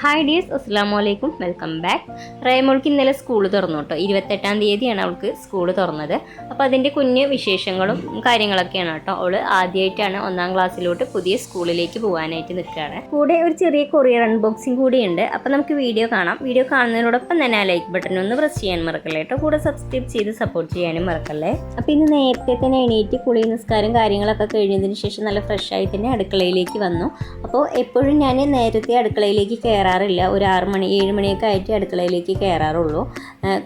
Hi dears അസ്സാം വലൈക്കും welcome back റേമോൾക്ക് ഇന്നലെ സ്കൂൾ തുറന്നു കേട്ടോ ഇരുപത്തെട്ടാം തീയതിയാണ് അവൾക്ക് സ്കൂൾ തുറന്നത്. അപ്പോൾ അതിന്റെ കുഞ്ഞ് വിശേഷങ്ങളും കാര്യങ്ങളൊക്കെയാണ് കേട്ടോ അവൾ ആദ്യമായിട്ടാണ് ഒന്നാം ക്ലാസ്സിലോട്ട് പുതിയ സ്കൂളിലേക്ക് പോകാനായിട്ട് നിൽക്കുകയാണ്. കൂടെ ഒരു ചെറിയ കൊറിയർ അൺബോക്സിംഗ് കൂടിയുണ്ട്. അപ്പോൾ നമുക്ക് വീഡിയോ കാണാം. വീഡിയോ കാണുന്നതിനോടൊപ്പം തന്നെ ആ ലൈക്ക് ബട്ടൺ ഒന്ന് പ്രസ് ചെയ്യാൻ മറക്കല്ലേ കേട്ടോ കൂടെ സബ്സ്ക്രൈബ് ചെയ്ത് സപ്പോർട്ട് ചെയ്യാനും മറക്കല്ലേ. അപ്പോൾ ഇന്ന് നേരത്തെ തന്നെ എണീറ്റ് കുളി നിസ്കാരം കാര്യങ്ങളൊക്കെ കഴിഞ്ഞതിന് ശേഷം നല്ല ഫ്രഷ് ആയി തന്നെ അടുക്കളയിലേക്ക് വന്നു. അപ്പോൾ എപ്പോഴും ഞാൻ നേരത്തെ അടുക്കളയിലേക്ക് കയറാറില്ല ഒരു ആറ് മണി ഏഴ് മണിയൊക്കെ ആയിട്ട് അടുക്കളയിലേക്ക് കയറാറുള്ളൂ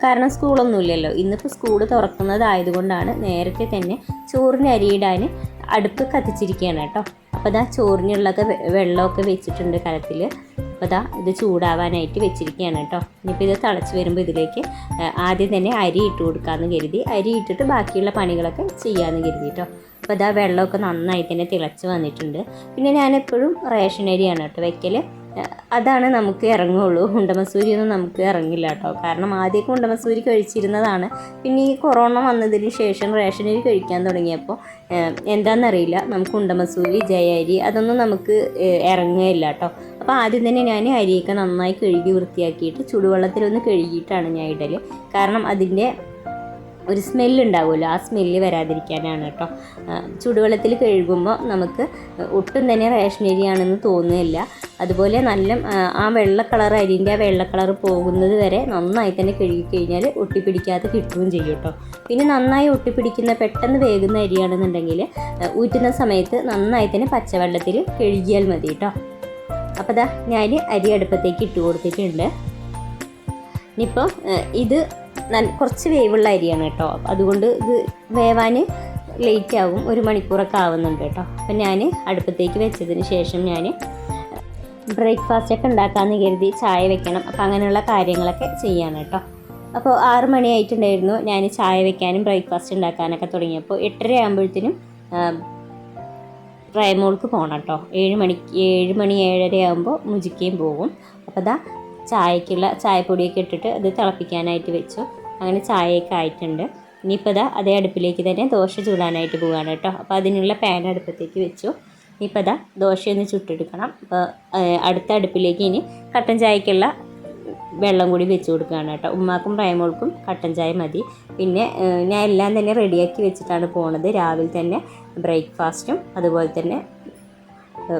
കാരണം സ്കൂളൊന്നുമില്ലല്ലോ. ഇന്നിപ്പോൾ സ്കൂൾ തുറക്കുന്നതായതുകൊണ്ടാണ് നേരത്തെ തന്നെ ചോറിന് അരിയിടാൻ അടുപ്പ് കത്തിച്ചിരിക്കുകയാണ് കേട്ടോ. അപ്പോൾ ഇതാ ചോറിനുള്ളൊക്കെ വെള്ളമൊക്കെ വെച്ചിട്ടുണ്ട് കലത്തിൽ അപ്പോൾ ഇതാ ഇത് ചൂടാവാനായിട്ട് വെച്ചിരിക്കുകയാണ് കേട്ടോ. ഇനിയിപ്പോൾ ഇത് തിളച്ച് വരുമ്പോൾ ഇതിലേക്ക് ആദ്യം തന്നെ അരി ഇട്ട് കൊടുക്കാമെന്ന് കരുതി. അരി ഇട്ടിട്ട് ബാക്കിയുള്ള പണികളൊക്കെ ചെയ്യാമെന്ന് കരുതി കേട്ടോ. അപ്പോൾ ഇതാ വെള്ളമൊക്കെ നന്നായി തന്നെ തിളച്ച് വന്നിട്ടുണ്ട്. പിന്നെ ഞാൻ എപ്പോഴും റേഷൻ അരിയാണ് കേട്ടോ വെക്കൽ അതാണ് നമുക്ക് ഇറങ്ങുള്ളൂ. ഉണ്ടമസൂരി ഒന്നും നമുക്ക് ഇറങ്ങില്ല കേട്ടോ. കാരണം ആദ്യമൊക്കെ ഉണ്ടമസൂരി കഴിച്ചിരുന്നതാണ്. പിന്നെ ഈ കൊറോണ വന്നതിന് ശേഷം റേഷൻ അരി കഴിക്കാൻ തുടങ്ങിയപ്പോൾ എന്താണെന്നറിയില്ല നമുക്ക് ഉണ്ടമസൂരി ജയ അരി അതൊന്നും നമുക്ക് ഇറങ്ങുകയില്ല കേട്ടോ. അപ്പോൾ ആദ്യം തന്നെ ഞാൻ അരിയൊക്കെ നന്നായി കഴുകി വൃത്തിയാക്കിയിട്ട് ചുടുവെള്ളത്തിലൊന്ന് കഴുകിയിട്ടാണ് ഞാൻ ഇടൽ കാരണം അതിന്റെ ഒരു സ്മെല്ലുണ്ടാവുമല്ലോ ആ സ്മെല്ല് വരാതിരിക്കാനാണ് കേട്ടോ. ചൂടുവെള്ളത്തിൽ കഴുകുമ്പോൾ നമുക്ക് ഒട്ടും തന്നെ റേഷൻ അരിയാണെന്ന് തോന്നുന്നില്ല അതുപോലെ നല്ല ആ, ആ വെള്ള കളർ അരിന്റെ ആ വെള്ള കളർ പോകുന്നത് വരെ നന്നായി തന്നെ കഴുകി കഴിഞ്ഞാൽ ഒട്ടിപ്പിടിക്കാതെ കിട്ടുകയും ചെയ്യും കേട്ടോ. പിന്നെ നന്നായി ഒട്ടിപ്പിടിക്കുന്ന പെട്ടെന്ന് വേകുന്ന അരിയാണെന്നുണ്ടെങ്കിൽ ഊറ്റുന്ന സമയത്ത് നന്നായി തന്നെ പച്ചവെള്ളത്തിൽ കഴുകിയാൽ മതി കേട്ടോ. അപ്പോൾ ദാ ഞാൻ അരി അടുപ്പത്തേക്ക് ഇട്ട് കൊടുത്തിട്ടുണ്ട്. ഇനിയിപ്പോൾ ഇത് നല്ല കുറച്ച് വേവുള്ള അരിയാണ് കേട്ടോ. അതുകൊണ്ട് ഇത് വേവാൻ ലേറ്റ് ആവും. ഒരു മണിക്കൂറൊക്കെ ആവുന്നുണ്ട് കേട്ടോ. അപ്പം ഞാൻ അടുപ്പത്തേക്ക് വെച്ചതിന് ശേഷം ഞാൻ ബ്രേക്ക്ഫാസ്റ്റ് ഒക്കെ ഉണ്ടാക്കാമെന്ന് കരുതി ചായ വെക്കണം. അപ്പം അങ്ങനെയുള്ള കാര്യങ്ങളൊക്കെ ചെയ്യാണ് കേട്ടോ. അപ്പോൾ ആറ് മണിയായിട്ടുണ്ടായിരുന്നു ഞാൻ ചായ വെക്കാനും ബ്രേക്ക്ഫാസ്റ്റ് ഉണ്ടാക്കാനൊക്കെ തുടങ്ങിയപ്പോൾ എട്ടര ആകുമ്പോഴത്തേനും റേമോൾക്ക് പോകണം കേട്ടോ. ഏഴ് മണിക്ക് ഏഴ് മണി ഏഴര ആകുമ്പോൾ മുജിക്കയും പോകും. അപ്പോൾ അതാ ചായക്കുള്ള ചായപ്പൊടിയൊക്കെ ഇട്ടിട്ട് അത് തിളപ്പിക്കാനായിട്ട് വെച്ചു. അങ്ങനെ ചായയൊക്കെ ആയിട്ടുണ്ട്. ഇനിയിപ്പോൾ ഇതാ അതേ അടുപ്പിലേക്ക് തന്നെ ദോശ ചൂടാനായിട്ട് പോവുകയാണ് കേട്ടോ. അപ്പോൾ അതിനുള്ള പാൻ അടുപ്പത്തേക്ക് വെച്ചു. ഇനിയിപ്പോൾ ഇതാ ദോശയൊന്ന് ചുട്ടെടുക്കണം. അപ്പോൾ അടുത്ത അടുപ്പിലേക്ക് ഇനി കട്ടൻ ചായക്കുള്ള വെള്ളം കൂടി വെച്ച് കൊടുക്കുകയാണ് കേട്ടോ. ഉമ്മാക്കും പ്രായമോൾക്കും കട്ടൻ ചായ മതി. പിന്നെ ഞാൻ എല്ലാം തന്നെ റെഡിയാക്കി വെച്ചിട്ടാണ് പോണത്. രാവിലെ തന്നെ ബ്രേക്ക്ഫാസ്റ്റും അതുപോലെ തന്നെ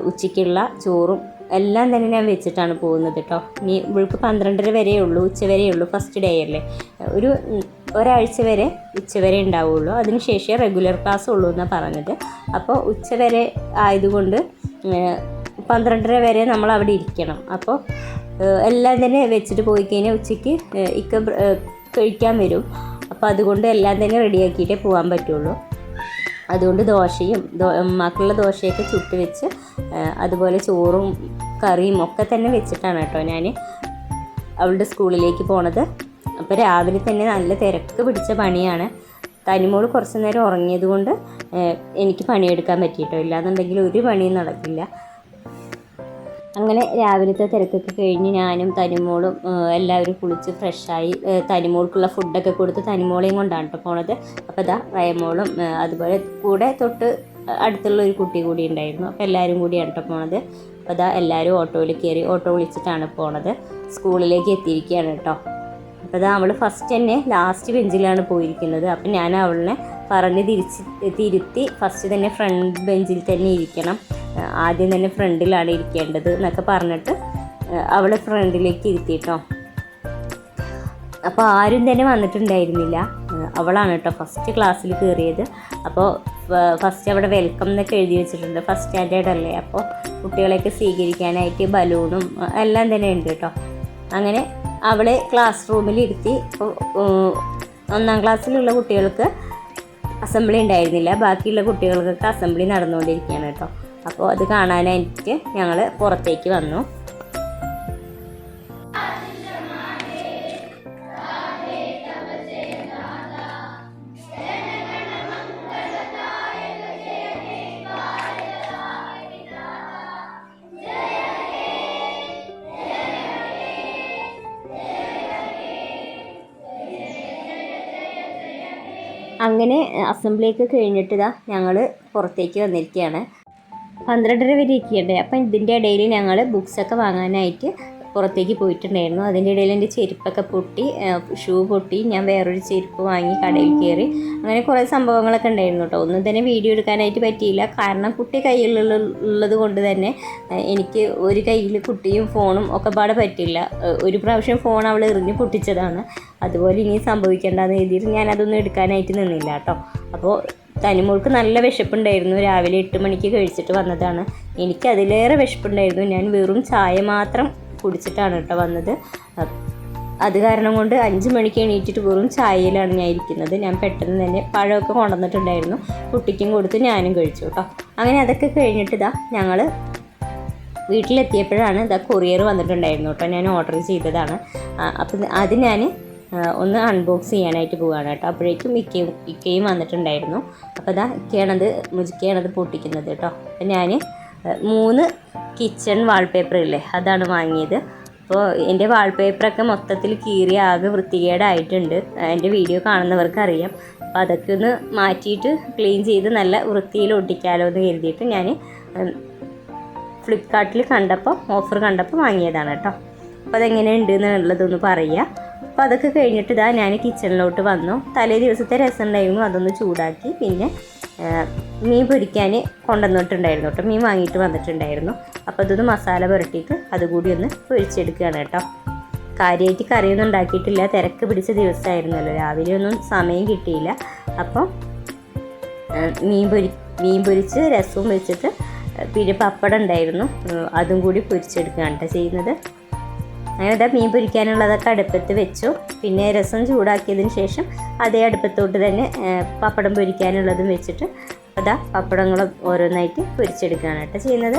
ഉച്ചയ്ക്കുള്ള ചോറും എല്ലാം തന്നെ ഞാൻ വെച്ചിട്ടാണ് പോകുന്നത് കേട്ടോ ഇനി ഇവൾക്ക് പന്ത്രണ്ടര വരെ ഉള്ളൂ ഉച്ച ഉള്ളൂ ഫസ്റ്റ് ഡേ അല്ലേ? ഒരു ഒരാഴ്ച വരെ ഉച്ചവരെ ഉണ്ടാവുള്ളൂ. അതിനുശേഷം റെഗുലർ ക്ലാസ് ഉള്ളൂ എന്നാണ് പറഞ്ഞത്. അപ്പോൾ ഉച്ചവരെ ആയതുകൊണ്ട് പന്ത്രണ്ടര വരെ നമ്മൾ അവിടെ ഇരിക്കണം അപ്പോൾ എല്ലാം തന്നെ വെച്ചിട്ട് പോയി കഴിഞ്ഞാൽ ഉച്ചയ്ക്ക് ഇക്ക കഴിക്കാൻ വരും. അപ്പോൾ അതുകൊണ്ട് എല്ലാം തന്നെ റെഡിയാക്കിയിട്ടേ പോകാൻ പറ്റുള്ളൂ. അതുകൊണ്ട് ദോശയും ദോ- മക്കളുടെ ദോശയൊക്കെ ചുട്ട് വെച്ച് അതുപോലെ ചോറും കറിയും ഒക്കെ തന്നെ വെച്ചിട്ടാണ് കേട്ടോ ഞാൻ അവളുടെ സ്കൂളിലേക്ക് പോണത്. അപ്പോൾ രാവിലെ തന്നെ നല്ല തിരക്ക് പിടിച്ച പണിയാണ്. തനിമോൾ കുറച്ച് നേരം ഉറങ്ങിയത് കൊണ്ട് എനിക്ക് പണിയെടുക്കാൻ പറ്റിയിട്ടോ. ഇല്ലാന്നുണ്ടെങ്കിൽ ഒരു പണിയും നടക്കില്ല. അങ്ങനെ രാവിലത്തെ തിരക്കൊക്കെ കഴിഞ്ഞ് ഞാനും തനിമോളും എല്ലാവരും കുളിച്ച് ഫ്രഷായി തനിമോൾക്കുള്ള ഫുഡൊക്കെ കൊടുത്ത് തനിമോളെയും കൊണ്ടാണ് കേട്ടോ പോണത്. അപ്പോൾ ഇതാ റയമോളും അതുപോലെ കൂടെ തൊട്ട് അടുത്തുള്ള ഒരു കുട്ടി കൂടി ഉണ്ടായിരുന്നു. അപ്പോൾ എല്ലാവരും കൂടിയാണ് കേട്ടോ പോണത്. അപ്പോൾ ഇതാ എല്ലാവരും ഓട്ടോയിൽ കയറി ഓട്ടോ വിളിച്ചിട്ടാണ് പോണത്. സ്കൂളിലേക്ക് എത്തിയിരിക്കുകയാണ് കേട്ടോ. അപ്പോൾ ഇതാ അവൾ ഫസ്റ്റ് തന്നെ ലാസ്റ്റ് ബെഞ്ചിലാണ് പോയിരിക്കുന്നത്. അപ്പം ഞാൻ അവളിനെ പറഞ്ഞ് തിരിച്ച് തിരുത്തി ഫസ്റ്റ് തന്നെ ഫ്രണ്ട് ബെഞ്ചിൽ തന്നെ ഇരിക്കണം. ആദ്യം തന്നെ ഫ്രണ്ടിലാണ് ഇരിക്കേണ്ടത് എന്നൊക്കെ പറഞ്ഞിട്ട് അവളെ ഫ്രണ്ടിലേക്ക് ഇരുത്തിട്ടോ അപ്പോൾ ആരും തന്നെ വന്നിട്ടുണ്ടായിരുന്നില്ല. അവളാണ് കേട്ടോ ഫസ്റ്റ് ക്ലാസ്സിൽ കയറിയത്. അപ്പോൾ ഫസ്റ്റ് അവിടെ വെൽക്കം എന്നൊക്കെ എഴുതി വെച്ചിട്ടുണ്ട്. ഫസ്റ്റ് സ്റ്റാൻഡേർഡ് അല്ലേ? അപ്പോൾ കുട്ടികളെയൊക്കെ സ്വീകരിക്കാനായിട്ട് ബലൂണും എല്ലാം തന്നെ ഉണ്ട് കേട്ടോ. അങ്ങനെ അവളെ ക്ലാസ് റൂമിൽ ഇരുത്തി ഒന്നാം ക്ലാസ്സിലുള്ള കുട്ടികൾക്ക് അസംബ്ലി ഉണ്ടായിരുന്നില്ല. ബാക്കിയുള്ള കുട്ടികൾക്കൊക്കെ അസംബ്ലി നടന്നുകൊണ്ടിരിക്കുകയാണ് കേട്ടോ. അപ്പോൾ അത് കാണാനായിട്ട് ഞങ്ങൾ പുറത്തേക്ക് വന്നു. അങ്ങനെ അസംബ്ലിയൊക്കെ കഴിഞ്ഞിട്ട് ഇതാ ഞങ്ങൾ പുറത്തേക്ക് വന്നിരിക്കുകയാണ് പന്ത്രണ്ടര വരെ ഇരിക്കണ്ടേ അപ്പം ഇതിന്റെ ഇടയിൽ ഞങ്ങൾ ബുക്സൊക്കെ വാങ്ങാനായിട്ട് പുറത്തേക്ക് പോയിട്ടുണ്ടായിരുന്നു. അതിന്റെ ഇടയിൽ എന്റെ ചെരുപ്പൊക്കെ പൊട്ടി ഷൂ പൊട്ടി ഞാൻ വേറൊരു ചെരുപ്പ് വാങ്ങി കടയിൽ കയറി. അങ്ങനെ കുറേ സംഭവങ്ങളൊക്കെ ഉണ്ടായിരുന്നു കേട്ടോ. ഒന്നും തന്നെ വീഡിയോ എടുക്കാനായിട്ട് പറ്റിയില്ല. കാരണം കുട്ടി കയ്യിലുള്ള ഉള്ളത് കൊണ്ട് തന്നെ എനിക്ക് ഒരു കയ്യിൽ കുട്ടിയും ഫോണും ഒക്കെ പാടെ പറ്റില്ല. ഒരു പ്രാവശ്യം ഫോൺ അവൾ എറിഞ്ഞ് പൊട്ടിച്ചതാണ്. അതുപോലെ ഇനി സംഭവിക്കേണ്ടെന്ന് ഞാൻ അതൊന്നും എടുക്കാനായിട്ട് നിന്നില്ല കേട്ടോ. അപ്പോൾ തനിമോൾക്ക് നല്ല വിശപ്പുണ്ടായിരുന്നു. രാവിലെ എട്ട് മണിക്ക് കഴിച്ചിട്ട് വന്നതാണ്. എനിക്ക് അതിലേറെ വിശപ്പുണ്ടായിരുന്നു. ഞാൻ വെറും ചായ മാത്രം കുടിച്ചിട്ടാണ് കേട്ടോ വന്നത്. അത് കാരണം കൊണ്ട് അഞ്ച് മണിക്ക് എണീറ്റിട്ട് വെറും ചായയിലാണ് ഞാൻ ഇരിക്കുന്നത്. ഞാൻ പെട്ടെന്ന് തന്നെ പഴമൊക്കെ കൊണ്ടുവന്നിട്ടുണ്ടായിരുന്നു. കുട്ടിക്കും കൊടുത്ത് ഞാനും കഴിച്ചു കേട്ടോ. അങ്ങനെ അതൊക്കെ കഴിഞ്ഞിട്ട് ഇതാ ഞങ്ങൾ വീട്ടിലെത്തിയപ്പോഴാണ് ഇതാ കൊറിയർ വന്നിട്ടുണ്ടായിരുന്നു കേട്ടോ. ഞാൻ ഓർഡർ ചെയ്തതാണ്. അപ്പം അത് ഞാൻ ഒന്ന് അൺബോക്സ് ചെയ്യാനായിട്ട് പോവുകയാണ് കേട്ടോ. അപ്പോഴേക്കും ഇക്കയും ഇക്കയും വന്നിട്ടുണ്ടായിരുന്നു. അപ്പോൾ ഇതാ ഇക്കയാണത് മുജിക്കയാണത് പൊട്ടിക്കുന്നത് കേട്ടോ. അപ്പം ഞാൻ മൂന്ന് കിച്ചൺ വാൾപേപ്പർ ഇല്ലേ അതാണ് വാങ്ങിയത്. അപ്പോൾ എന്റെ വാൾപേപ്പറൊക്കെ മൊത്തത്തിൽ കീറി ആകെ വൃത്തികേടായിട്ടുണ്ട്. എന്റെ വീഡിയോ കാണുന്നവർക്ക് അറിയാം അപ്പോൾ അതൊക്കെ ഒന്ന് മാറ്റിയിട്ട് ക്ലീൻ ചെയ്ത് നല്ല വൃത്തിയിൽ ഒട്ടിക്കാലോ എന്ന് കരുതിയിട്ട് ഞാൻ ഫ്ലിപ്പ്കാർട്ടിൽ കണ്ടപ്പോൾ ഓഫർ കണ്ടപ്പോൾ വാങ്ങിയതാണ് കേട്ടോ. അപ്പോൾ അതെങ്ങനെയുണ്ട് എന്നുള്ളതൊന്ന് പറയുക. അപ്പോൾ അതൊക്കെ കഴിഞ്ഞിട്ട് ഇതാ ഞാൻ കിച്ചണിലോട്ട് വന്നു. തലേ ദിവസത്തെ രസം ഉണ്ടായിരുന്നു. അതൊന്ന് ചൂടാക്കി. പിന്നെ മീൻ പൊരിക്കാൻ കൊണ്ടുവന്നിട്ടുണ്ടായിരുന്നു കേട്ടോ. മീൻ വാങ്ങിയിട്ട് വന്നിട്ടുണ്ടായിരുന്നു. അപ്പോൾ അതൊന്ന് മസാല പുരട്ടിയിട്ട് അതുകൂടി ഒന്ന് പൊരിച്ചെടുക്കുകയാണ് കേട്ടോ. കാര്യമായിട്ട് കറിയൊന്നും ഉണ്ടാക്കിയിട്ടില്ല. തിരക്ക് പിടിച്ച ദിവസമായിരുന്നല്ലോ. രാവിലെ ഒന്നും സമയം കിട്ടിയില്ല. അപ്പം മീൻ പൊരി മീൻ പൊരിച്ച് രസവും വെച്ചിട്ട് പിന്നെ പപ്പടം ഉണ്ടായിരുന്നു. അതും കൂടി പൊരിച്ചെടുക്കുകയാണ് കേട്ടോ ചെയ്യുന്നത്. അങ്ങനെ ഇതാ മീൻ പൊരിക്കാനുള്ളതൊക്കെ അടുപ്പത്ത് വെച്ചു. പിന്നെ രസം ചൂടാക്കിയതിന് ശേഷം അതേ അടുപ്പത്തോട്ട് തന്നെ പപ്പടം പൊരിക്കാനുള്ളതും വെച്ചിട്ട് അതാ പപ്പടങ്ങളും ഓരോന്നായിട്ട് പൊരിച്ചെടുക്കുകയാണ് കേട്ടോ ചെയ്യുന്നത്.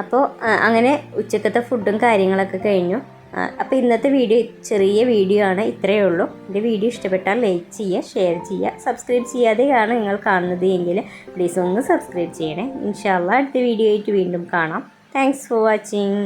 അപ്പോൾ അങ്ങനെ ഉച്ചക്കത്തെ ഫുഡും കാര്യങ്ങളൊക്കെ കഴിഞ്ഞു. അപ്പോൾ ഇന്നത്തെ വീഡിയോ ചെറിയ വീഡിയോ ആണ് ഇത്രയേ ഉള്ളൂ. എന്റെ വീഡിയോ ഇഷ്ടപ്പെട്ടാൽ ലൈക്ക് ചെയ്യുക ഷെയർ ചെയ്യുക സബ്സ്ക്രൈബ് ചെയ്യാതെയാണ് നിങ്ങൾ കാണുന്നത് എങ്കിൽ പ്ലീസ് ഒന്ന് സബ്സ്ക്രൈബ് ചെയ്യണേ. ഇൻഷാല്ല അടുത്ത വീഡിയോ ആയിട്ട് വീണ്ടും കാണാം. Thanks for watching